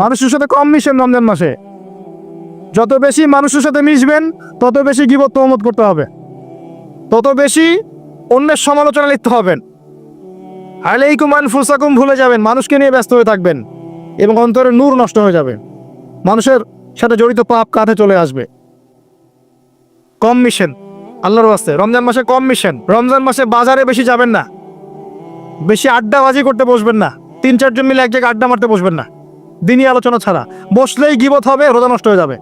মানুষের সাথে কম মিশেন রমজান মাসে। যত বেশি মানুষের সাথে মিশবেন, তত বেশি গিবত তহমত করতে হবে। তত বেশি অন্যের সমালোচনা লিখতে হবেন। আলাইকুম আনফুসাকুম ভুলে যাবেন, মানুষকে নিয়ে ব্যস্ত হয়ে থাকবেন এবং অন্তরের নূর নষ্ট হয়ে যাবে। মানুষের সাথে জড়িত পাপ কাঁধে চলে আসবে। কম মিশেন, আল্লাহর বাস্তে রমজান মাসে কম মিশেন, রমজান মাসে বাজারে বেশি যাবেন না। বেশি আড্ডাবাজি করতে বসবেন না। তিন চারজন মিলে এক জায়গায় আড্ডা মারতে বসবেন না। দিনই আলোচনা ছাড়া। বসলেই গিবত হবে, রোজা নষ্ট হয়ে যাবে।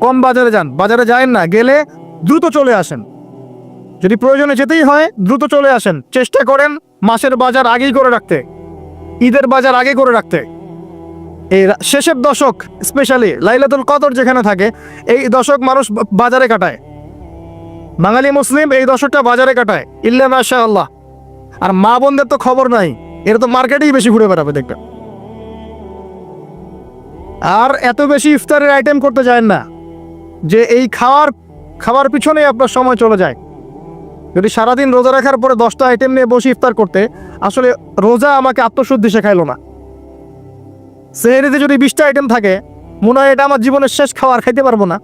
কম বাজারে যান। বাজারে যায়েন না, গেলে দ্রুত চলে আসেন। যদি প্রয়োজনে যেতেই হয়, দ্রুত চলে আসেন। চেষ্টা করেন মাসের বাজার আগেই করে রাখতে। ঈদের বাজার আগে করে রাখতে। এই শেষের দশক, স্পেশালি লাইলাতুল কদর যেখানে থাকে, এই দশক মানুষ বাজারে কাটায়। বাঙালি মুসলিম এই দশকটা বাজারে কাটায়, ইল্লা মাশা আল্লাহ আর মা বোনদের তো খবর নাই, এরা তো মার্কেটেই বেশি ঘুরে বেড়াবে দেখবে আর এত বেশি ইফতারের আইটেম করতে যায় না। যে এই খাওয়ার খাওয়ার পিছনেই আপনার সময় চলে যায়। যদি সারাদিন রোজা রাখার পরে দশটা আইটেম নিয়ে বসে ইফতার করতে, আসলে রোজা আমাকে আত্মশুদ্ধি শেখাইলো না। সেহেরিতে যদি বিশটা আইটেম থাকে, মনে হয় এটা আমার জীবনের শেষ খাওয়ার, খাইতে পারব না।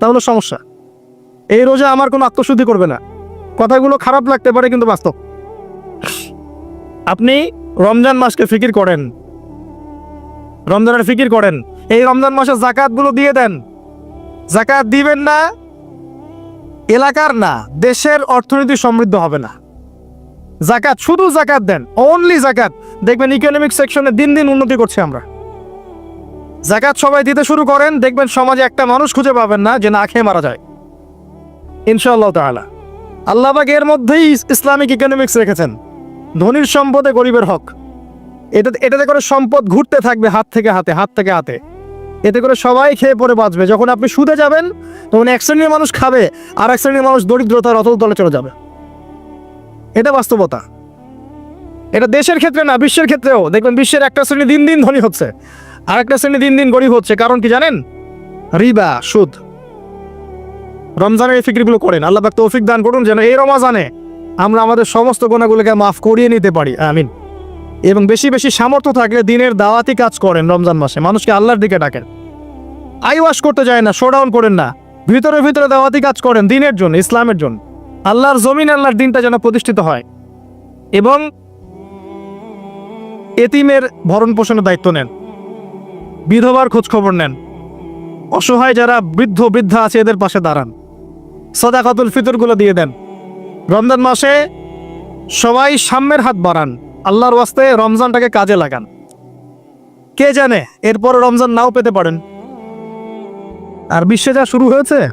তাহলে সমস্যা। এই রোজা আমার কোনো আত্মশুদ্ধি করবে না। কথাগুলো খারাপ লাগতে পারে, কিন্তু বাস্তব। আপনি রমজান মাসকে ফিকির করেন। রমজানের ফিকির করেন। এই রমজান মাসে জাকাতগুলো দিয়ে দেন। জাকাত দিবেন না, এলাকার না, দেশের অর্থনীতি সমৃদ্ধ হবে না। জাকাত, শুধু জাকাত দেন অনলি জাকাত। দেখবেন ইকোনমিক সেকশনে দিন দিন উন্নতি করছে আমরা। জাকাত সবাই দিতে শুরু করেন, দেখবেন সমাজে একটা মানুষ খুঁজে পাবেন না যে না খেয়ে মারা যায়। ইনশাআল্লাহ তাআলা। আল্লাহ পাক এর মধ্যেই ইসলামিক ইকোনমিক্স রেখেছেন। ধনীর সম্পদে গরিবের হক। এটা এটাতে করে সম্পদ ঘুরতে থাকবে হাত থেকে হাতে, হাত থেকে হাতে। এতে করে সবাই খেয়ে পরে বাঁচবে। যখন আপনি সুদে যাবেন, তখন এক শ্রেণির মানুষ খাবে, আর এক শ্রেণির মানুষ দরিদ্রতার অতল তলে চলে যাবে। এটা বাস্তবতা। এটা দেশের ক্ষেত্রে না, বিশ্বের ক্ষেত্রেও। দেখবেন বিশ্বের একটা শ্রেণি দিন দিন ধনী হচ্ছে, আর একটা শ্রেণি দিন দিন গরিব হচ্ছে। কারণ কি জানেন? রিবা, সুদ। রমজানের এই ফিক্রিগুলো করেন। আল্লাহ তৌফিক দান করুন যেন এই রমাজানে আমরা আমাদের সমস্ত গোনাগুলোকে মাফ করিয়ে নিতে পারি। আমিন। এবং বেশি বেশি সামর্থ্য থাকলে দিনের দাওয়াতি কাজ করেন রমজান মাসে। মানুষকে আল্লাহর দিকে ডাকেন। আই ওয়াশ করতে যায় না, শোডাউন করেন না। ভিতরে ভিতরে দাওয়াতি কাজ করেন দিনের জন্য, ইসলামের জন্য। আল্লাহর জমিন, আল্লাহর দিনটা যেন প্রতিষ্ঠিত হয়। এবং এতিমের ভরণ পোষণের দায়িত্ব নেন। বিধবার খোঁজ খবর নেন। অসহায় যারা বৃদ্ধ, বৃদ্ধা আছে, এদের পাশে দাঁড়ান। সদাকাতুল ফিতরগুলো দিয়ে দেন। রমজান মাসে সবাই সাম্যের হাত বাড়ান। আল্লাহর ওয়াস্তে রমজানটাকে কাজে লাগান। কে জানে এরপর রমজান নাও পেতে পারেন। আর বিশ্বে যা শুরু হয়েছে,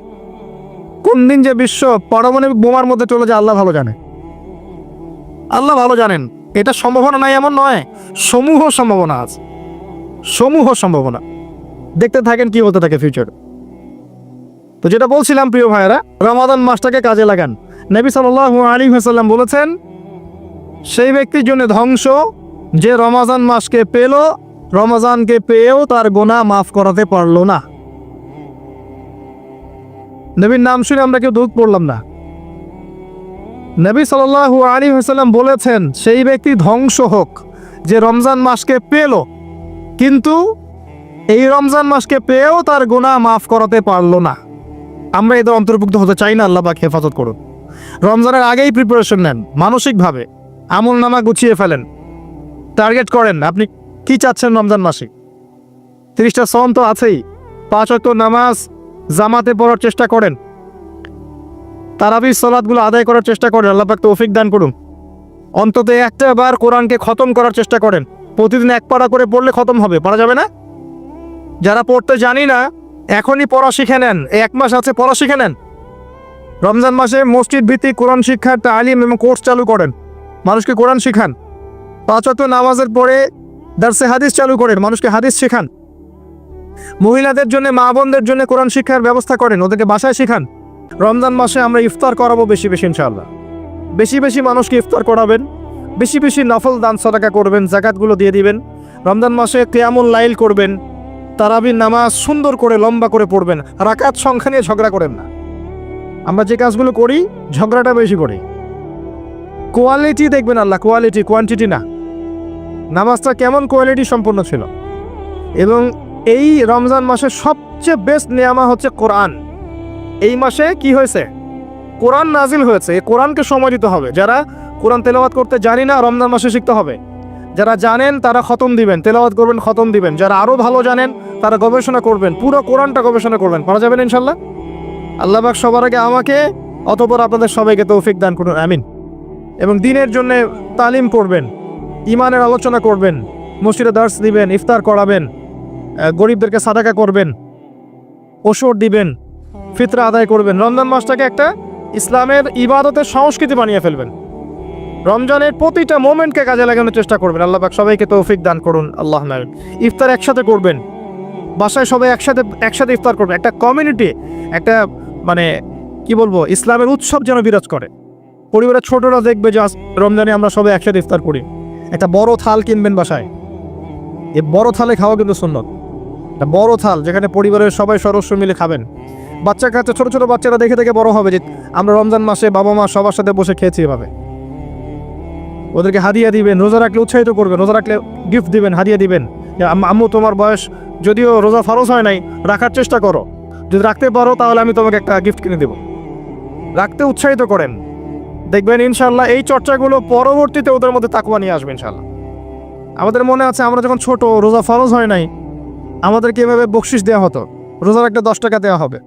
কোন দিন যে বিশ্ব পারমাণবিক বোমার মধ্যে চলে যায়, আল্লাহ ভালো জানে। আল্লাহ ভালো জানেন, এটা সম্ভাবনা নাই, এমন নয়, সমূহ সম্ভাবনা আছে। সমূহ সম্ভাবনা। দেখতে থাকেন কি হতে থাকে ফিউচার তো যেটা বলছিলাম, প্রিয় ভাইয়েরা, রমাদান মাসটাকে কাজে লাগান। নবী সাল্লাল্লাহু আলী হাসাল্লাম বলেছেন সেই ব্যক্তির জন্য ধ্বংস, যে রমাজান মাসকে পেল, রমাজানকে পেয়েও তার গোনা মাফ করাতে পারল না। নবীর নাম শুনে আমরা কেউ দুঃখ পড়লাম না। নবী সাল্লাল্লাহু আলী হাসাল্লাম বলেছেন, সেই ব্যক্তি ধ্বংস হোক, যে রমজান মাসকে পেল, কিন্তু এই রমজান মাসকে পেয়েও তার গোনা মাফ করাতে পারল না। আমরা এদের অন্তর্ভুক্ত হতে চাই না, আল্লাহ হেফাজত করুন। রমজানের আগেই প্রিপারেশন নেন, মানসিকভাবে। আমল নামা গুছিয়ে ফেলেন। টার্গেট করেন, আপনি কি চাচ্ছেন রমজান মাসে? তিরিশটা সন তো আছেই। পাঁচ অক্ট নামাজ, জামাতে পড়ার চেষ্টা করেন। তারাবির সলাদগুলো আদায় করার চেষ্টা করেন, আল্লাহ পাক তৌফিক দান করুন। অন্তত একটা বার কোরআনকে খতম করার চেষ্টা করেন। প্রতিদিন এক পাড়া করে পড়লে খতম হবে, পারা যাবে না? যারা পড়তে জানি না, এখনই পড়া শিখে নেন এই এক মাস আছে, পড়া শিখে নেন। রমজান মাসে মসজিদ ভিত্তিক কোরআন শিক্ষার তালিম এবং কোর্স চালু করেন। মানুষকে কোরআন শিখান। ওয়াক্ত নামাজের পরে দার্সে হাদিস চালু করেন, মানুষকে হাদিস শেখান। মহিলাদের জন্য, মা বোনদের জন্য কোরআন শিক্ষার ব্যবস্থা করেন, ওদেরকে বাসায় শেখান। রমজান মাসে আমরা ইফতার করাবো বেশি বেশি, ইনশাআল্লাহ। বেশি বেশি মানুষকে ইফতার করাবেন, বেশি বেশি নফল দান সদাকা করবেন, জাকাতগুলো দিয়ে দিবেন। রমজান মাসে কেয়ামুল লাইল করবেন তারাবির নামাজ সুন্দর করে, লম্বা করে পড়বেন, রাকাত সংখ্যা নিয়ে ঝগড়া করেন না। আমরা যে কাজগুলো করি, ঝগড়াটা বেশি করি। কোয়ালিটি দেখবেন আল্লাহ কোয়ালিটি কোয়ান্টিটি না। নামাজটা কেমন কোয়ালিটি সম্পন্ন ছিল। এবং এই রমজান মাসে সবচেয়ে বেস্ট নেয়ামা হচ্ছে কোরআন এই মাসে কি হয়েছে? কোরআন নাজিল হয়েছে। এই কোরআনকে সময় দিতে হবে। যারা কোরআন তেলাওয়াত করতে জানি না, রমজান মাসে শিখতে হবে। যারা জানেন, তারা খতম দিবেন। তেলাওয়াত করবেন, খতম দিবেন। যারা আরও ভালো জানেন, তারা গবেষণা করবেন। পুরো কোরআনটা গবেষণা করবেন। পারা যাবেন ইনশাল্লাহ আল্লাহবাক সবার আগে আমাকে, অতপর আপনাদের সবাইকে তৌফিক দান করুন। আমিন। এবং দিনের জন্য তালিম করবেন ইমানের আলোচনা করবেন, মসজিদে দার্স দিবেন, ইফতার করাবেন গরিবদেরকে সাদাকা করবেন, ওষুধ দিবেন, ফিতরা আদায় করবেন। রমজান মাসটাকে একটা ইসলামের ইবাদতের সংস্কৃতি বানিয়ে ফেলবেন। রমজানের প্রতিটা মোমেন্টকে কাজে লাগানোর চেষ্টা করবেন। আল্লাহ পাক সবাইকে তৌফিক দান করুন। আল্লাহ ইফতার একসাথে করবেন। বাসায় সবাই একসাথে একসাথে ইফতার করবেন। একটা কমিউনিটি একটা মানে কি বলব, ইসলামের উৎসব যেন বিরাজ করে। পরিবারের ছোটরা দেখবে যে রমজানে আমরা সবাই একসাথে ইফতার করি। একটা বড় থাল কিনবেন বাসায়। এই বড় থালে খাওয়া কিন্তু সুন্নত। একটা বড় থাল যেখানে পরিবারের সবাই সদস্য মিলে খাবেন। বাচ্চা কাচ্চা, ছোট ছোট বাচ্চারা দেখে দেখে বড় হবে যে আমরা রমজান মাসে বাবা মা সবার সাথে বসে খেয়েছি এভাবে। ওদেরকে হাদিয়া দিবেন, রোজা রাখলে উৎসাহিত করবেন, রোজা রাখলে গিফট দিবেন, হাদিয়া দিবেন। আম্মু, তোমার বয়স যদিও রোজা ফরজ হয় নাই, রাখার চেষ্টা করো। যদি রাখতে পারো তাহলে আমি তোমাকে একটা গিফট কিনে দেবো। রাখতে উৎসাহিত করেন। দেখবেন ইনশাল্লাহ এই চর্চাগুলো পরবর্তীতে ওদের মধ্যে তাকুয়া নিয়ে আসবে ইনশাল্লাহ আমাদের মনে আছে আমরা যখন ছোট, রোজা ফরজ হয় নাই, আমাদেরকে এভাবে বকশিস দেওয়া হতো, রোজার একটা দশ টাকা দেওয়া হবে।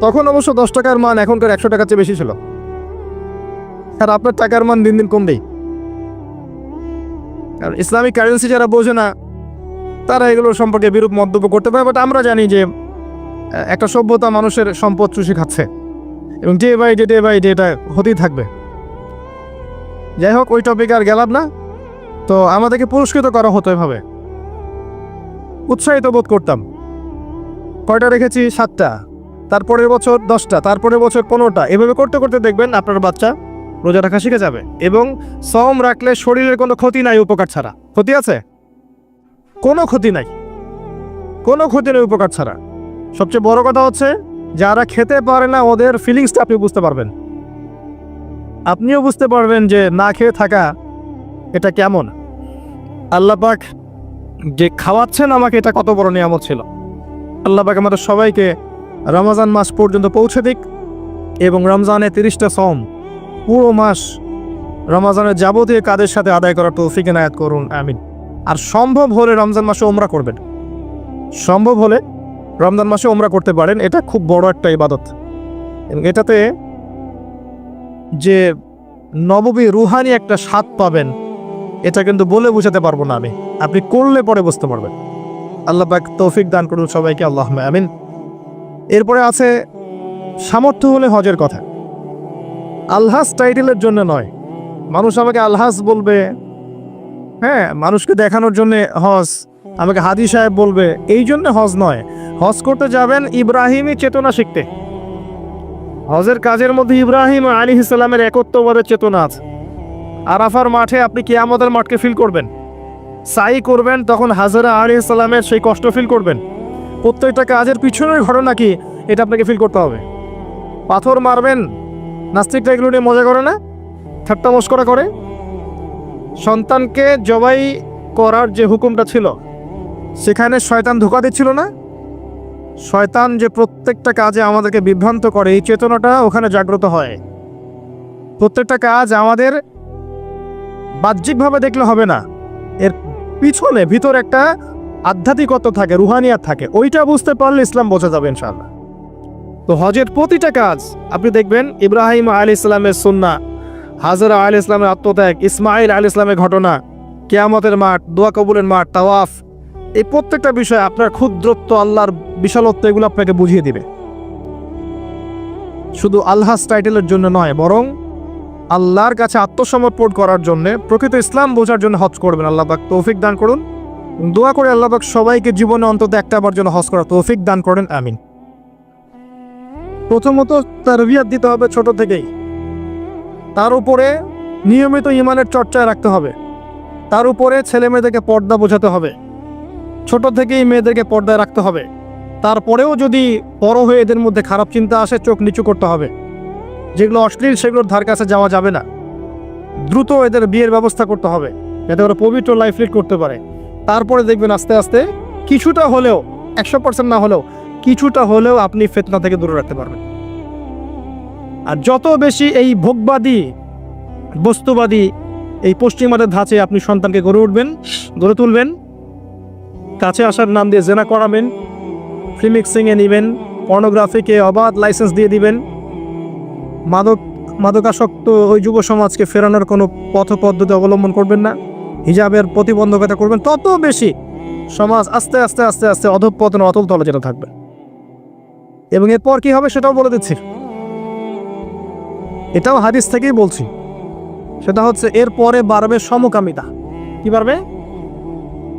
তখন অবশ্য দশ টাকার মান এখনকার একশো টাকার চেয়ে বেশি ছিল। আর আপনার টাকার মান দিন দিন কমবেই। কারণ ইসলামিক কারেন্সি যারা বোঝে না, তারা এগুলোর সম্পর্কে বিরূপ মন্তব্য করতে পারে বাট আমরা জানি যে একটা সভ্যতা মানুষের সম্পদ চুষে খাচ্ছে। এবং day by day day by day এটা হতেই থাকবে। যাই হোক, ওই টপিকে আর গেলাম না। তো আমাদেরকে পুরস্কৃত করা হতো এভাবে। উৎসাহিত বোধ করতাম। কয়টা রেখেছি? সাতটা। তারপরের বছর দশটা, তারপরের বছর পনেরোটা। এভাবে করতে করতে দেখবেন আপনার বাচ্চা রোজা রাখা শিখে যাবে এবং সম রাখলে শরীরের কোনো ক্ষতি নাই, উপকার ছাড়া। ক্ষতি আছে? কোনো ক্ষতি নাই। কোনো ক্ষতি নেই, উপকার ছাড়া। সবচেয়ে বড় কথা হচ্ছে যারা খেতে পারে না, ওদের ফিলিংসটা আপনি বুঝতে পারবেন। আপনিও বুঝতে পারবেন যে না খেয়ে থাকা এটা কেমন। আল্লাহ পাক যে খাওয়াচ্ছেন আমাকে, এটা কত বড় নিয়ামত ছিল। আল্লাহ পাক আমাদের সবাইকে রমজান মাস পর্যন্ত পৌঁছে দিক এবং রমজানে তিরিশটা সম পুরো মাস রমজানের যাবতীয় কাদের সাথে আদায় করার তৌফিক এনায়াত করুন, আমিন। আর সম্ভব হলে রমজান মাসে ওমরা করবেন। সম্ভব হলে রমজান মাসে ওমরা করতে পারেন, এটা খুব বড় একটা ইবাদত। এবং এটাতে যে নববী রুহানি একটা স্বাদ পাবেন, এটা কিন্তু বলে বোঝাতে পারব না আমি। আপনি করলে পরে বুঝতে পারবেন। আল্লাহ পাক তৌফিক দান করুন সবাইকে আল্লাহ আমিন। এরপরে আছে সামর্থ্য হলে হজের কথা। আলহাস টাইটেলের জন্য নয়। মানুষ আমাকে আলহাস বলবে হ্যাঁ মানুষকে দেখানোর জন্য হজ আমাকে হাদি সাহেব বলবে, এই জন্য হজ নয়। হজ করতে যাবেন ইব্রাহিমী চেতনা শিখতে। হজের কাজের মধ্যে ইব্রাহিম আলী ইসলামের একত্ববাদের চেতনা আছে। আরাফার মাঠে আপনি কিয়ামতের মাঠকে ফিল করবেন। সাই করবেন, তখন হাজারা আলী ইসলামের সেই কষ্ট ফিল করবেন। প্রত্যেকটা কাজের পিছনের ঘটনা কি, এটা আপনাকে ফিল করতে হবে। পাথর মারবেন নাস্তিকটা এগুলো নিয়ে মজা করে না? ঠাট্টা মস্করা করে? সন্তানকে জবাই করার যে হুকুমটা ছিল সেখানে শয়তান ধোকা দিচ্ছিল না? শয়তান যে প্রত্যেকটা কাজে আমাদেরকে বিভ্রান্ত করে, এই চেতনাটা ওখানে জাগ্রত হয়। প্রত্যেকটা কাজ আমাদের বাহ্যিকভাবে দেখলে হবে না। এর পিছনে, ভিতর একটা আধ্যাত্মিকত্ব থাকে, রুহানিয়াত থাকে। ওইটা বুঝতে পারলে ইসলাম বোঝা যাবে ইনশাআল্লাহ। তো হজের প্রতিটা কাজ, আপনি দেখবেন ইব্রাহিম আলী ইসলামের সুন্না হাজরা আলী ইসলামের আত্মত্যাগ ইসমাইল আলী ইসলামের ঘটনা, কেয়ামতের মাঠ, দোয়া কবুলের মাঠ, তাওয়াফ এই প্রত্যেকটা বিষয় আপনার ক্ষুদ্রত্ব, আল্লাহর বিশালত্ব এগুলো আপনাকে বুঝিয়ে দিবে। শুধু আল্লাহস টাইটেলের জন্য নয়, বরং আল্লাহর কাছে আত্মসমর্পণ করার জন্য, প্রকৃত ইসলাম বোঝার জন্য হজ করবেন। আল্লাহ পাক তৌফিক দান করুন। দোয়া করে আল্লাহ পাক সবাইকে জীবনে অন্তত একটা বার জন্য হজ করার তৌফিক দান করেন। আমিন। প্রথমত তারবিয়াত দিতে হবে ছোট থেকেই। তার উপরে নিয়মিত ইমানের চর্চায় রাখতে হবে। তার উপরে ছেলে মেয়েদেরকে পর্দা বোঝাতে হবে। ছোট থেকেই মেয়েদেরকে পর্দায় রাখতে হবে। তারপরেও যদি বড় হয়ে এদের মধ্যে খারাপ চিন্তা আসে, চোখ নিচু করতে হবে। যেগুলো অশ্লীল, সেগুলোর ধার কাছে যাওয়া যাবে না। দ্রুত এদের বিয়ের ব্যবস্থা করতে হবে, যাতে ওরা পবিত্র লাইফ লিড করতে পারে। তারপরে দেখবেন আস্তে আস্তে কিছুটা হলেও, একশো পার্সেন্ট না হলেও, কিছুটা হলেও আপনি ফেতনা থেকে দূরে রাখতে পারবেন। আর যত বেশি এই ভোগবাদী, বস্তুবাদী এই পশ্চিমাদের ধাঁচে আপনি সন্তানকে গড়ে উঠবেন, গড়ে তুলবেন কাছে আসার নাম দিয়ে জেনা করাবেন। ফ্রি মিক্সিংয়ে নেবেন, পর্নোগ্রাফিকে অবাধ লাইসেন্স দিয়ে দিবেন। মাদক, মাদকাসক্ত ওই যুব সমাজকে ফেরানোর কোনো পথ পদ্ধতি অবলম্বন করবেন না। হিজাবের প্রতিবন্ধকতা করবেন। তত বেশি সমাজ আস্তে আস্তে আস্তে আস্তে অধঃপতন, অতল তলে যেটা থাকবে। এবং এরপর কি হবে সেটাও বলে দিচ্ছি। এটাও হাদিস থেকেই বলছি। সেটা হচ্ছে, এরপরে বাড়বে সমকামিতা। কি বাড়বে?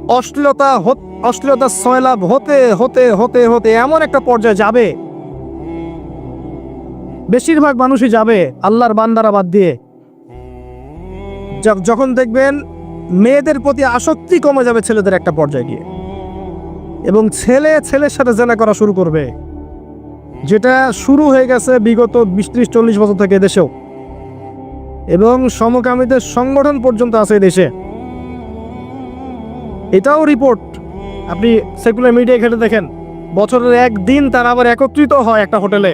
অশ্লীলতা হত- অশ্লীলতা সয়লাভ হতে হতে হতে হতে এমন একটা পর্যায়ে যাবে। বেশিরভাগ মানুষই যাবে আল্লাহর বান্দারা বাদ দিয়ে। যখন দেখবেন মেয়েদের প্রতি আসক্তি কমে যাবে ছেলেদের একটা পর্যায়ে গিয়ে। এবং ছেলে ছেলের সাথে জেনা করা শুরু করবে। যেটা শুরু হয়ে গেছে বিগত বিশ, ত্রিশ, চল্লিশ বছর থেকে দেশেও এবং সমকামীদের সংগঠন পর্যন্ত আছে দেশে এটাও রিপোর্ট। আপনি সেকুলার মিডিয়া ঘেটে দেখেন, বছরের একদিন তারা আবার একত্রিত হয় একটা হোটেলে।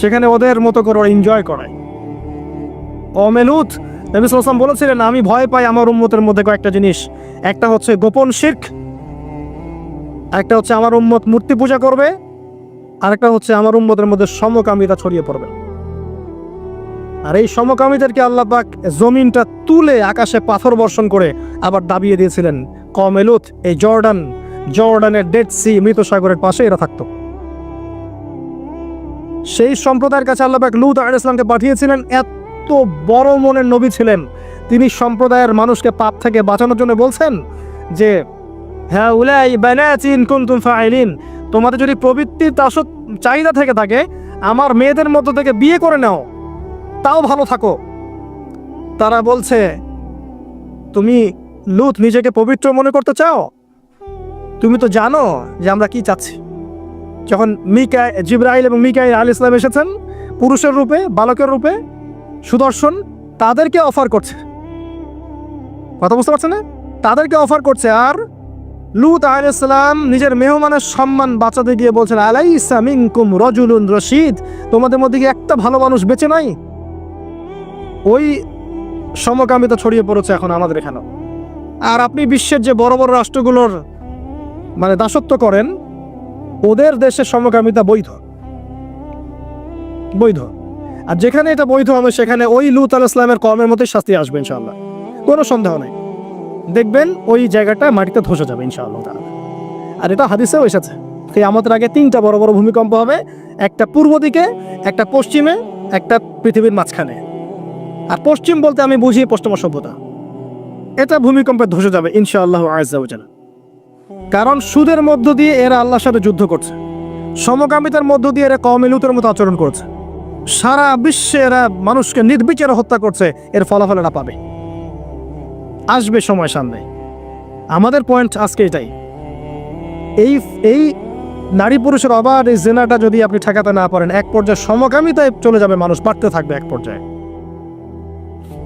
সেখানে ওদের মতো করে ওরা এনজয় করায় অমেলুত, নবী সাল্লাম বলেছিলেন, আমি ভয় পাই আমার উম্মতের মধ্যে কয়েকটা জিনিস। একটা হচ্ছে গোপন শির্ক, একটা হচ্ছে আমার উম্মত মূর্তি পূজা করবে, আরেকটা হচ্ছে আমার উম্মতের মধ্যে সমকামিতা ছড়িয়ে পড়বে। আর এই সমকামীদেরকে আল্লাহ পাক জমিনটা তুলে আকাশে পাথর বর্ষণ করে আবার দাবিয়ে দিয়েছিলেন কমেলুত, এই জর্ডান, জর্ডানের ডেড সি মৃত সাগরের পাশে এরা থাকতো। সেই সম্প্রদায়ের কাছে আল্লাহ পাক লুত আল ইসলামকে পাঠিয়েছিলেন, এত বড় মনের নবী ছিলেন। তিনি সম্প্রদায়ের মানুষকে পাপ থেকে বাঁচানোর জন্য বলছেন যে হ্যাঁ উলাই তোমাদের যদি প্রবৃত্তির তাসক চাহিদা থেকে থাকে, আমার মেয়েদের মধ্য থেকে বিয়ে করে নাও, তাও ভালো থাকো। তারা বলছে, তুমি লুত, নিজেকে পবিত্র মনে করতে চাও? তুমি তো জানো যে আমরা কি চাচ্ছি। যখন মিকা জিব্রাইল এবং মিকাইল আল ইসলাম এসেছেন, পুরুষের রূপে, বালকের রূপে সুদর্শন তাদেরকে অফার করছে। কথা বুঝতে পারছেন তাদেরকে অফার করছে। আর লুত আল ইসলাম নিজের মেহমানের সম্মান বাঁচাতে গিয়ে বলছেন, আলাইসা মিনকুম রজুলুন রশিদ, তোমাদের মধ্যে কি একটা ভালো মানুষ বেঁচে নাই? ওই সমকামিতা ছড়িয়ে পড়েছে এখন আমাদের এখানেও। আর আপনি বিশ্বের যে বড় বড় রাষ্ট্রগুলোর মানে দাসত্ব করেন, ওদের দেশের সমকামিতা বৈধ। বৈধ। আর যেখানে এটা বৈধ হবে, সেখানে ওই লুত আল ইসলামের কমের মতোই শাস্তি আসবে, ইনশাআল্লাহ। কোনো সন্দেহ নেই। দেখবেন ওই জায়গাটা মাটিতে ধসে যাবে, ইনশাআল্লাহ তাআলা। আর এটা হাদিসেও এসেছে। সেই আমাদের আগে তিনটা বড় বড় ভূমিকম্প হবে, একটা পূর্ব দিকে, একটা পশ্চিমে, একটা পৃথিবীর মাঝখানে। আর পশ্চিম বলতে আমি বুঝি পশ্চিমা সভ্যতা। এটা ভূমিকম্পে ধসে যাবে, ইনশাআল্লাহ আজাল কারণ সুদের মধ্য দিয়ে এরা আল্লাহর সাথে যুদ্ধ করছে। সমকামিতার মধ্য দিয়ে এরা কমিলুতের মতো আচরণ করছে। সারা বিশ্বে এরা মানুষকে নির্বিচারে হত্যা করছে, এর ফলাফল এরা পাবে। আসবে সময় সামনে। আমাদের পয়েন্ট আজকে এটাই। এই এই নারী পুরুষের অবাধ এই জেনাটা যদি আপনি ঠেকাতে না পারেন, এক পর্যায়ে সমকামিতায় চলে যাবে মানুষ, বাড়তে থাকবে এক পর্যায়ে।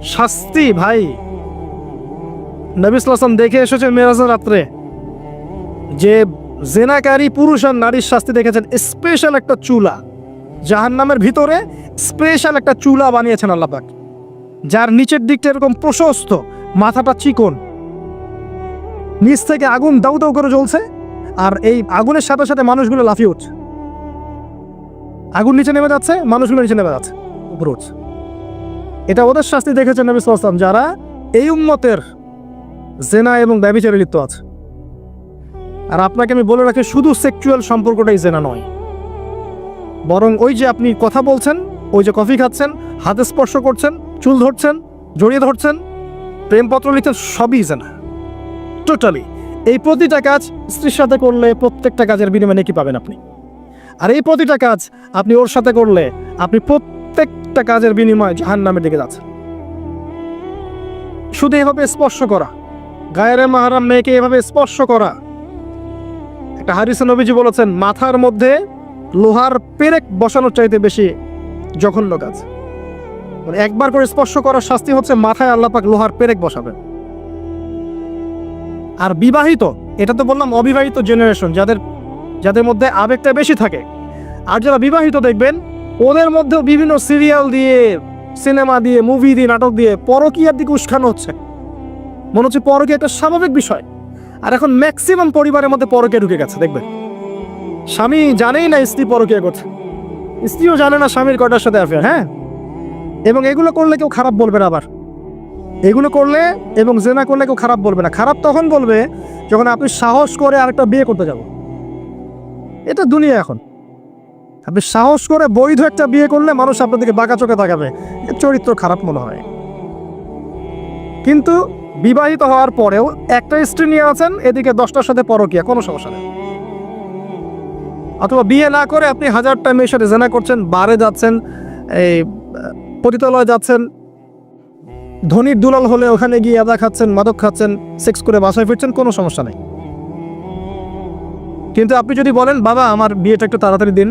শাস্তি, ভাই। নবী সাল্লাম দেখে এসেছেন মেরাজের রাত্রে। যে জেনাকারী পুরুষ আর নারীর শাস্তি দেখেছেন স্পেশাল একটা চুলা। জাহান্নামের ভিতরে স্পেশাল একটা চুলা বানিয়েছেন আল্লাপাক যার নিচের দিকটা এরকম প্রশস্ত, মাথাটা চিকন। নিচ থেকে আগুন দাউ দাউ করে জ্বলছে, আর এই আগুনের সাথে সাথে মানুষগুলো লাফিয়ে উঠছে। আগুন নিচে নেমে যাচ্ছে, মানুষগুলো নিচে নেমে যাচ্ছে, উপরে উঠছে। এটা ওদের শাস্তি দেখেছেন নবী যারা এই উম্মতের জেনা এবং ব্যবিচারে লিপ্ত আছে। আর আপনাকে আমি বলে রাখি, শুধু সেক্সুয়াল সম্পর্কটাই জেনা নয়। বরং ওই যে আপনি কথা বলছেন, ওই যে কফি খাচ্ছেন, হাতে স্পর্শ করছেন, চুল ধরছেন, জড়িয়ে ধরছেন, প্রেমপত্র লিখছেন, সবই জেনা। টোটালি এই প্রতিটা কাজ স্ত্রীর সাথে করলে প্রত্যেকটা কাজের বিনিময়ে কি পাবেন আপনি। আর এই প্রতিটা কাজ আপনি ওর সাথে করলে আপনি প্রত্যেকটা কাজের বিনিময়ে জাহান নামের দিকে যাচ্ছেন। শুধু এভাবে স্পর্শ করা গায়ের মাহারাম মেয়েকে এভাবে স্পর্শ করা। একটা হারিস নবীজি বলেছেন, মাথার মধ্যে লোহার পেরেক বসানোর চাইতে বেশি জঘন্য কাজ। মানে একবার করে স্পর্শ করার শাস্তি হচ্ছে মাথায় আল্লাপাক লোহার পেরেক বসাবেন। আর বিবাহিত, এটা তো বললাম অবিবাহিত জেনারেশন যাদের যাদের মধ্যে আবেগটা বেশি থাকে। আর যারা বিবাহিত দেখবেন, ওদের মধ্যেও বিভিন্ন সিরিয়াল দিয়ে সিনেমা দিয়ে মুভি দিয়ে, নাটক দিয়ে পরকীয়ার দিকে উস্কানো হচ্ছে। মনে হচ্ছে পরকে একটা স্বাভাবিক বিষয়। আর এখন ম্যাক্সিমাম পরিবারের মধ্যে পরকে ঢুকে গেছে, দেখবেন। স্বামী জানেই না স্ত্রী পরকীয়া করছে স্ত্রীও জানে না স্বামীর কটার সাথে অ্যাফেয়ার হ্যাঁ? এবং এগুলো করলে কেউ খারাপ বলবে না আবার। এগুলো করলে এবং জেনা করলে কেউ খারাপ বলবে না। খারাপ তখন বলবে যখন আপনি সাহস করে আরেকটা বিয়ে করতে যাব এটা দুনিয়া এখন। আপনি সাহস করে বৈধ একটা বিয়ে করলে মানুষ আপনার দিকে বাঁকা চোখে তাকাবে। চরিত্র খারাপ মনে হয়। কিন্তু বিবাহিত হওয়ার পরেও একটা স্ত্রী নিয়ে আছেন, এদিকে দশটার সাথে পরকিয়া, কোনো সমস্যা নেই। অথবা বিয়ে না করে আপনি হাজারটা মেয়ের সাথে জেনা করছেন, বারে যাচ্ছেন, এই পতিতালয়ে যাচ্ছেন, ধনির দুলাল হলে ওখানে গিয়ে আদা খাচ্ছেন, মাদক খাচ্ছেন, সেক্স করে বাসায় ফিরছেন, কোনো সমস্যা নেই। কিন্তু আপনি যদি বলেন, বাবা, আমার বিয়েটা একটু তাড়াতাড়ি দিন,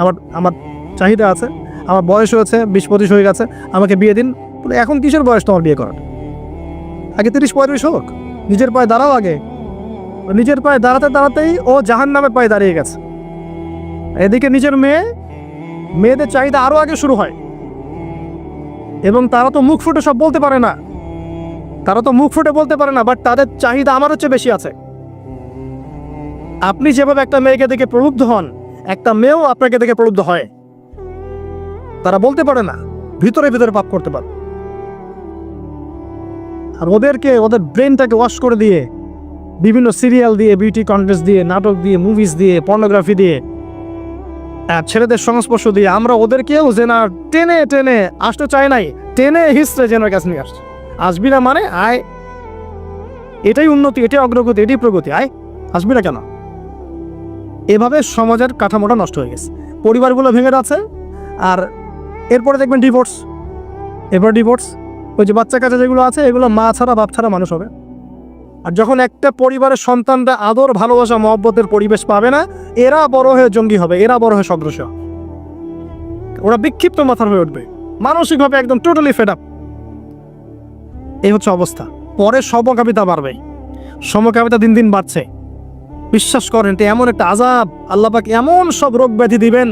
আমার আমার চাহিদা আছে, আমার বয়স হয়েছে, বিশ পঁচিশ হয়ে গেছে, আমাকে বিয়ে দিন এখন কিসের বয়স তোমার বিয়ে করার? আগে তিরিশ পঁয়ত্রিশ হোক। নিজের পায়ে দাঁড়াও আগে। নিজের পায়ে দাঁড়াতে দাঁড়াতেই ও জাহান নামে পায়ে দাঁড়িয়ে গেছে। এদিকে নিজের মেয়ে, মেয়েদের চাহিদা আরও আগে শুরু হয়। এবং তারা তো মুখ ফুটে সব বলতে পারে না। তারা তো মুখ ফুটে বলতে পারে না বাট তাদের চাহিদা আমার হচ্ছে বেশি আছে। আপনি যেভাবে একটা মেয়েকে দেখে প্রলুব্ধ হন, একটা মেয়েও আপনাকে দেখে প্রলুব্ধ হয়। তারা বলতে পারে না, ভিতরে ভিতরে পাপ করতে পারে। আর ওদেরকে, ওদের ব্রেনটাকে ওয়াশ করে দিয়ে, বিভিন্ন সিরিয়াল দিয়ে বিউটি কন্টেস্ট দিয়ে, নাটক দিয়ে মুভিজ দিয়ে পর্নোগ্রাফি দিয়ে, আর ছেলেদের সংস্পর্শ দিয়ে, আমরা ওদেরকেও জেনা টেনে টেনে আসতে চাই নাই, টেনে হিস্ট্রে জেনার কাছে নিয়ে আসছে। আসবি না মানে আয়। এটাই উন্নতি, এটাই অগ্রগতি, এটাই প্রগতি, আয়। আসবি না কেন? এভাবে সমাজের কাঠামোটা নষ্ট হয়ে গেছে। পরিবারগুলো ভেঙে যাচ্ছে, আর এরপরে দেখবেন ডিভোর্স এরপর ডিভোর্স ওই যে বাচ্চা কাচ্চা যেগুলো আছে, এগুলো মা ছাড়া, বাপ ছাড়া মানুষ হবে। আর যখন একটা পরিবারের সন্তানরা আদর, ভালোবাসা, মহব্বতের পরিবেশ পাবে না, এরা বড় হয়ে জঙ্গি হবে, এরা বড় হয়ে সদৃশ ওরা বিক্ষিপ্ত মাথার হয়ে উঠবে। মানসিকভাবে একদম টোটালি ফেড আপ এই হচ্ছে অবস্থা। পরে সমকামিতা বাড়বে। সমকামিতা দিন দিন বাড়ছে। বিশ্বাস করেন, এটা এমন একটা আজাব আল্লাপাক এমন সব রোগ ব্যাধি দিবেন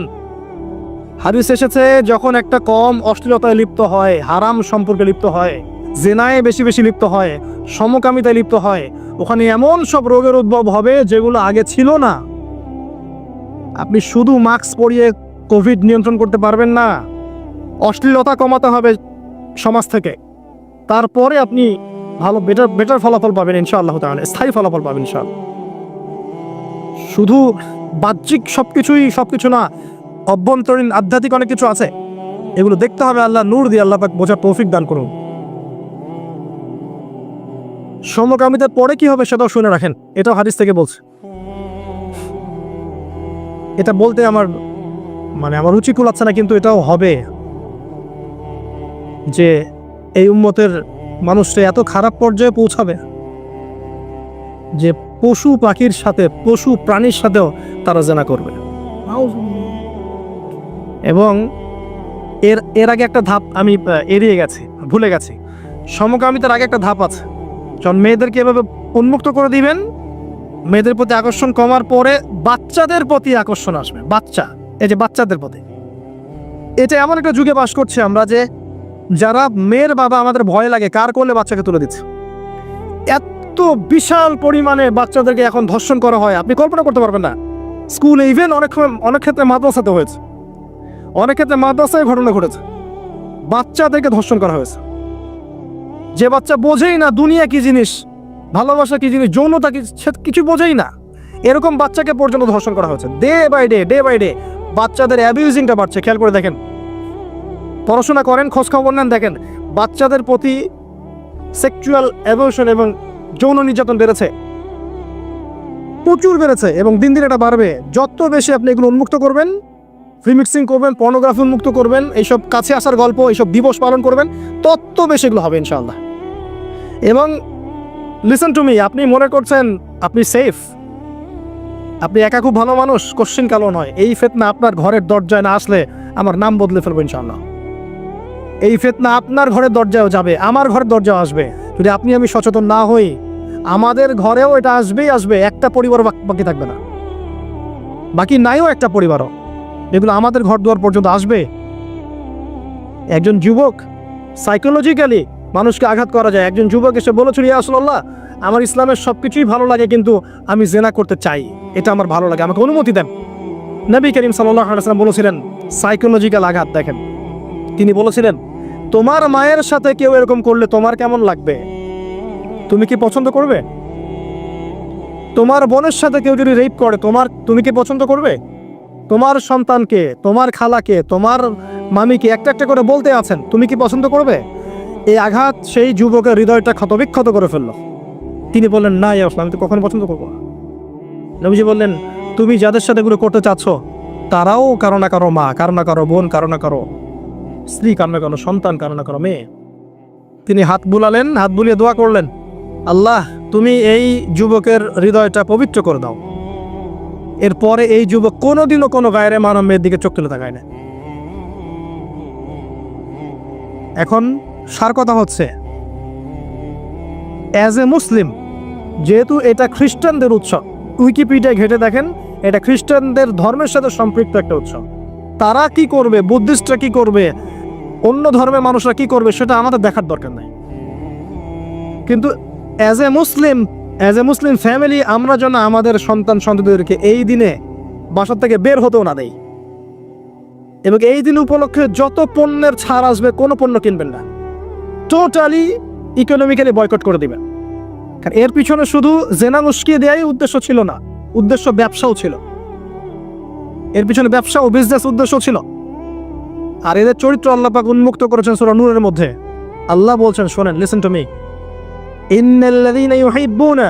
হাদিস এসেছে, যখন একটা কম অশ্লীলতায় লিপ্ত হয়, হারাম সম্পর্কে লিপ্ত হয়, জেনায় বেশি বেশি লিপ্ত হয়, সমকামিতায় লিপ্ত হয়, ওখানে এমন সব রোগের উদ্ভব হবে যেগুলো আগে ছিল না। আপনি শুধু মাস্ক পরিয়ে কোভিড নিয়ন্ত্রণ করতে পারবেন না, অশ্লীলতা কমাতে হবে সমাজ থেকে। তারপরে আপনি ভালো বেটার বেটার ফলাফল পাবেন ইনশাআল্লাহ তাহলে স্থায়ী ফলাফল পাবেন ইনশাআল্লাহ। শুধু বাহ্যিক সব কিছুই সব কিছু না অভ্যন্তরীণ আধ্যাত্মিক অনেক কিছু আছে। এগুলো দেখতে হবে আল্লাহ নূর দিয়ে আল্লাহ পাক বোঝার তৌফিক দান করুন। সমকামিতার পরে কি হবে সেটাও শুনে রাখেন। এটাও হাদিস থেকে বলছে। এটা বলতে আমার মানে আমার রুচি কুলাচ্ছে না, কিন্তু এটাও হবে যে এই উম্মতের মানুষটা এত খারাপ পর্যায়ে পৌঁছাবে যে পশু পাখির সাথে, পশু প্রাণীর সাথেও তারা জেনা করবে। এবং এর এর আগে একটা ধাপ আমি এড়িয়ে গেছি, ভুলে গেছি। সমকামিতার আগে একটা ধাপ আছে। যখন মেয়েদেরকে এভাবে উন্মুক্ত করে দিবেন, মেয়েদের প্রতি আকর্ষণ কমার পরে বাচ্চাদের প্রতি আকর্ষণ আসবে। বাচ্চা, এই যে বাচ্চাদের প্রতি। এটা এমন একটা যুগে বাস করছি আমরা যে যারা মেয়ের বাবা আমাদের ভয় লাগে, কার করলে বাচ্চাকে তুলে দিচ্ছে? এত বিশাল পরিমাণে বাচ্চাদেরকে এখন ধর্ষণ করা হয়। আপনি কল্পনা করতে পারবেন না। স্কুলে ইভেন অনেক অনেক ক্ষেত্রে মাদ্রাসাতে হয়েছে। অনেক ক্ষেত্রে মাদ্রাসায় ঘটনা ঘটেছে। বাচ্চাদেরকে ধর্ষণ করা হয়েছে। যে বাচ্চা বোঝেই না দুনিয়া কি জিনিস, ভালোবাসা কি জিনিস, যৌনতা কি কিছু বোঝেই না। এরকম বাচ্চাকে পর্যন্ত ধর্ষণ করা হয়েছে। Day by day day by day বাচ্চাদের অ্যাবিউজিংটা বাড়ছে। খেয়াল করে দেখেন। পড়াশোনা করেন খোঁজ খবর নেন, দেখেন। বাচ্চাদের প্রতি সেক্সুয়াল অ্যাবিউশন এবং যৌন নির্যাতন বেড়েছে। প্রচুর বেড়েছে এবং দিন দিন এটা বাড়বে। যত বেশি আপনি এগুলো উন্মুক্ত করবেন ফ্রি মিক্সিং করবেন পর্নোগ্রাফি উন্মুক্ত করবেন, এইসব কাছে আসার গল্প, এইসব দিবস পালন করবেন তত বেশি এগুলো হবে ইনশাল্লাহ এবং লিসেন টু মি আপনি মনে করছেন আপনি সেফ আপনি একা খুব ভালো মানুষ কোশ্চিন কালো নয়। এই ফেতনা আপনার ঘরের দরজায় না আসলে আমার নাম বদলে ফেলব ইনশাল্লাহ এই ফেতনা আপনার ঘরের দরজায়ও যাবে, আমার ঘরের দরজাও আসবে। যদি আপনি আমি সচেতন না হই, আমাদের ঘরেও এটা আসবেই আসবে, একটা পরিবার বাকি থাকবে না। বাকি নাইও একটা পরিবারও। এগুলো আমাদের ঘর দুয়ার পর্যন্ত আসবে। একজন যুবক সাইকোলজিক্যালি মানুষকে আঘাত করা যায়। একজন যুবক এসে বলেছিল, ইয়া রাসূলুল্লাহ, আমার ইসলামের সব কিছুই ভালো লাগে, কিন্তু আমি জেনা করতে চাই। এটা আমার ভালো লাগে। আমাকে অনুমতি দেন। নবী করিম সাল্লাহ বলেছিলেন সাইকোলজিক্যাল আঘাত দেখেন। তিনি বলেছিলেন, তোমার মায়ের সাথে কেউ এরকম করলে তোমার কেমন লাগবে? তুমি কি পছন্দ করবে? তোমার বোনের সাথে কেউ যদি রেপ করে, তোমার, তুমি কি পছন্দ করবে? তোমার সন্তানকে, তোমার খালাকে, তোমার মামিকে একটা একটা করে বলতে আছেন, তুমি কি পছন্দ করবে? এই আঘাত সেই যুবকের হৃদয়টা ক্ষতবিক্ষত করে ফেলল। তিনি বললেন, না, ইয়া আমি তো কখনো পছন্দ করব না। নবীজি বললেন, তুমি যাদের সাথে এগুলো করতে চাচ্ছ, তারাও কারও না কারও মা, কারও না কারও বোন, কারও না কারও স্ত্রী, কারও না কারও সন্তান, কারও না কারও মেয়ে। তিনি হাত বুলালেন, হাত বুলিয়ে দোয়া করলেন, আল্লাহ, তুমি এই যুবকের হৃদয়টা পবিত্র করে দাও। এরপরে এই যুবক কোনোদিনও কোনো গায়ের মানব মেয়ের দিকে চোখ তুলে তাকায় না। এখন সার কথা হচ্ছে অ্যাজ এ মুসলিম যেহেতু এটা খ্রিস্টানদের উৎসব উইকিপিডিয়া ঘেটে দেখেন, এটা খ্রিস্টানদের ধর্মের সাথে সম্পৃক্ত একটা উৎসব। তারা কি করবে, বুদ্ধিস্টরা কি করবে, অন্য ধর্মের মানুষরা কি করবে, সেটা আমাদের দেখার দরকার নেই। কিন্তু as a Muslim as a Muslim family আমরা যেন আমাদের সন্তান সন্ততিদেরকে এই দিনে বাসা থেকে বের হতেও না দেই। এবং এই দিন উপলক্ষে যত পণ্যের ছাড় আসবে, কোনো পণ্য কিনবেন না। টোটালি ইকোনমিক্যালি বয়কট করে দিবেন। কারণ এর পিছনে শুধু জেনা মুশকিয়ে দেওয়াই উদ্দেশ্য ছিল না, উদ্দেশ্য ব্যবসাও ছিল। এর পিছনে ব্যবসা ও বিজনেস উদ্দেশ্য ছিল। আর এদের চরিত্র আল্লাহ পাক উন্মুক্ত করেছেন সূরা নূরের মধ্যে। আল্লাহ বলছেন, শোনেন লিসেন টু মি ইন্নাল্লাযীনা ইউহিব্বুনা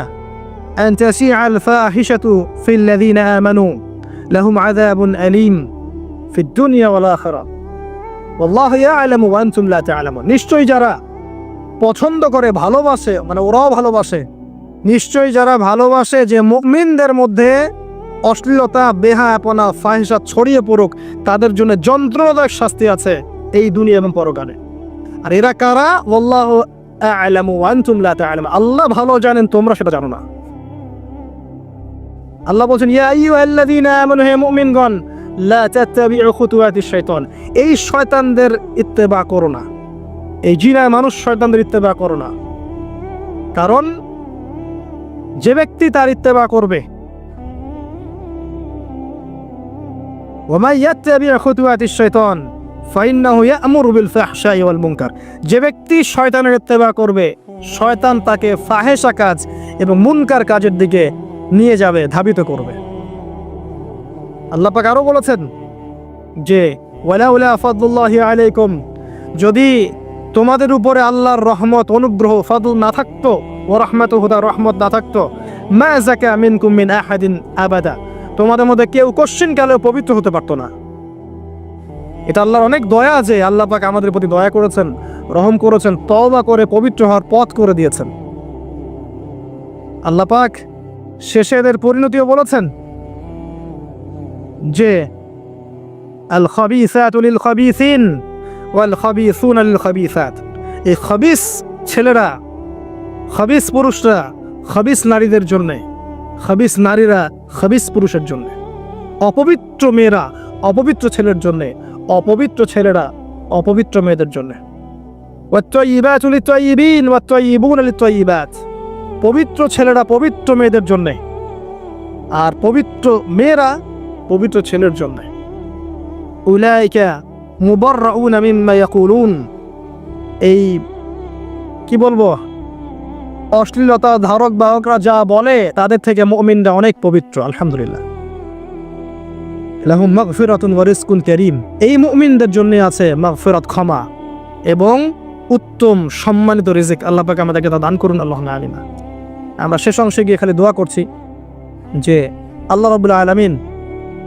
আন তাসিআ আল ফাহিশাতু ফিল্লাযীনা আমানু লাহুম আযাবুন আলীম ফিদ দুনিয়া ওয়াল আখিরাহ ওয়াল্লাহু ইয়ালামু ওয়া আনতুম লা তা'লামুন নিশ্চয়ই যারা পছন্দ করে ভালোবাসে মানে ওরাও ভালোবাসে, নিশ্চয়ই যারা ভালোবাসে যে মুমিনদের মধ্যে অশ্লীলতা, বেহায়াপনা ফাহিসা ছড়িয়ে পড়ুক, তাদের জন্য যন্ত্রণাদায়ক শাস্তি আছে এই দুনিয়া এবং পরকালে। আর এরা কারা? ওয়াল্লাহু আল্লাহ ভালো জানেন, তোমরা সেটা জানো না। আল্লাহ বলছেন, ইয়া এই শয়তানদের ইত্তেবা করো না। এই জিনা মানুষ শয়তানদের ইত্তেবা করো না। কারণ, যে ব্যক্তি তার ইত্তেবা করবে ওমাই ইয়াত্তাবিউ মুনকার। যে ব্যক্তি শয়তানের ইত্তেবা করবে, শয়তান তাকে ফাহেসা কাজ এবং মুনকার কাজের দিকে নিয়ে যাবে, ধাবিত করবে। আল্লাহ পাক আরও বলেছেন যে ফাদলুল্লাহি আলাইকুম, যদি তোমাদের উপরে আল্লাহর রহমত, অনুগ্রহ, ফাদল না থাকতো ও রহমত হুদা রহমত না থাকতো, মা জাকা মিনকুম মিন আহাদিন আবাদা, তোমাদের মধ্যে কেউ কোশ্চিন কালেও পবিত্র হতে পারতো না। এটা আল্লাহর অনেক দয়া যে আল্লাহ পাক আমাদের প্রতি দয়া করেছেন, রহম করেছেন, তওবা করে পবিত্র হওয়ার পথ করে দিয়েছেন। আল্লাহ পাক শেষে এদের পরিণতিও বলেছেন যে, আল খাবিসাত লিল খাবিসিন ওয়াল খাবিসুন লিল খাবিসাত। এই খাবিস ছেলেরা, খাবিস পুরুষরা, খাবিস নারীদের জন্যে, খাবিস নারীরা খাবিস পুরুষের জন্য, অপবিত্র মেয়েরা অপবিত্র ছেলের জন্যে অপবিত্র ছেলেরা, অপবিত্র মেয়েদের জন্যে। পবিত্র ছেলেরা পবিত্র মেয়েদের জন্যে আর পবিত্র মেয়েরা পবিত্র ছেলের জন্য। এই, কি বলব? অশ্লীলতা ধারক বাহকরা যা বলে, তাদের থেকে মুমিনরা অনেক পবিত্র, আলহামদুলিল্লাহ। লাহুম মাগফিরাতুন ওয়া রিজকুন কারীম। এই মুমিনদের জন্য আছে মাগফিরাত ক্ষমা এবং উত্তম সম্মানিত রিজিক। আল্লাহ পাক আমাদেরকে তা দান করুন, আল্লাহ আলিমা আমরা শেষ অংশে গিয়ে খালি দোয়া করছি যে আল্লাহ রবুল্লা আলমিন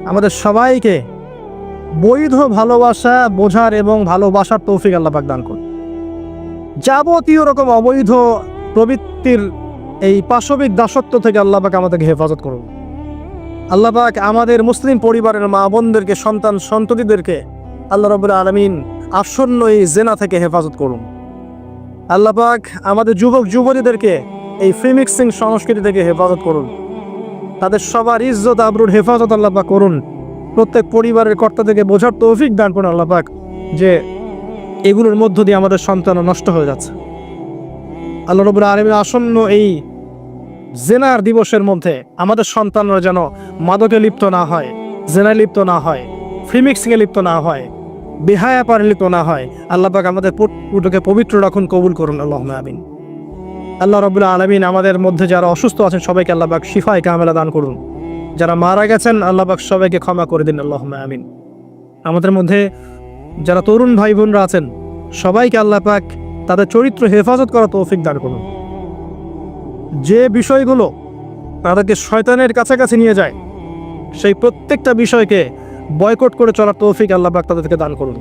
আমাদের সবাইকে বৈধ ভালোবাসা বোঝার এবং ভালোবাসার তৌফিক আল্লাহ পাক দান করুন। যাবতীয় রকম অবৈধ প্রবৃত্তির এই পাশবিক দাসত্ব থেকে আল্লাহ পাক আমাদেরকে হেফাজত করুন। আল্লাহ পাক আমাদের মুসলিম পরিবারের মা বোনদেরকে, সন্তান সন্ততিদেরকে আল্লাহ রবুল্লা আলমিন আসন্ন এই জেনা থেকে হেফাজত করুন। আল্লাহ পাক আমাদের যুবক যুবতীদেরকে এই ফ্রিমিক্সিং সংস্কৃতি থেকে হেফাজত করুন। তাদের সবার ইজ্জত আবরুর হেফাজত আল্লাহ পাক করুন। প্রত্যেক পরিবারের কর্তা থেকে বোঝার তৌফিক দান করুন আল্লাহ পাক, যে এগুলোর মধ্য দিয়ে আমাদের সন্তান নষ্ট হয়ে যাচ্ছে। আল্লাহ রবুল্লা আলমীর আসন্ন এই জেনার দিবসের মধ্যে আমাদের সন্তানরা যেন মাদকে লিপ্ত না হয়, জেনায় লিপ্ত না হয় ফ্রিমিক্সিংয়ে লিপ্ত না হয়, বেহায়া পারে লিপ্ত না হয়। আল্লাহ পাক আমাদের পুটুকে পবিত্র রাখুন, কবুল করুন। আল্লাহ আমিন। আল্লাহ রবুল্লা আলমিন আমাদের মধ্যে যারা অসুস্থ আছেন, সবাইকে আল্লাহ পাক শিফায় কামেলা দান করুন। যারা মারা গেছেন, আল্লাহ পাক সবাইকে ক্ষমা করে দিন। আল্লাহ আমিন। আমাদের মধ্যে যারা তরুণ ভাই বোনরা আছেন, সবাইকে আল্লাহ পাক তাদের চরিত্র হেফাজত করা তৌফিক দান করুন। যে বিষয়গুলো তাদেরকে শয়তানের কাছাকাছি নিয়ে যায়, সেই প্রত্যেকটা বিষয়কে বয়কট করে চলার তৌফিক আল্লাহ তাদেরকে দান করুন।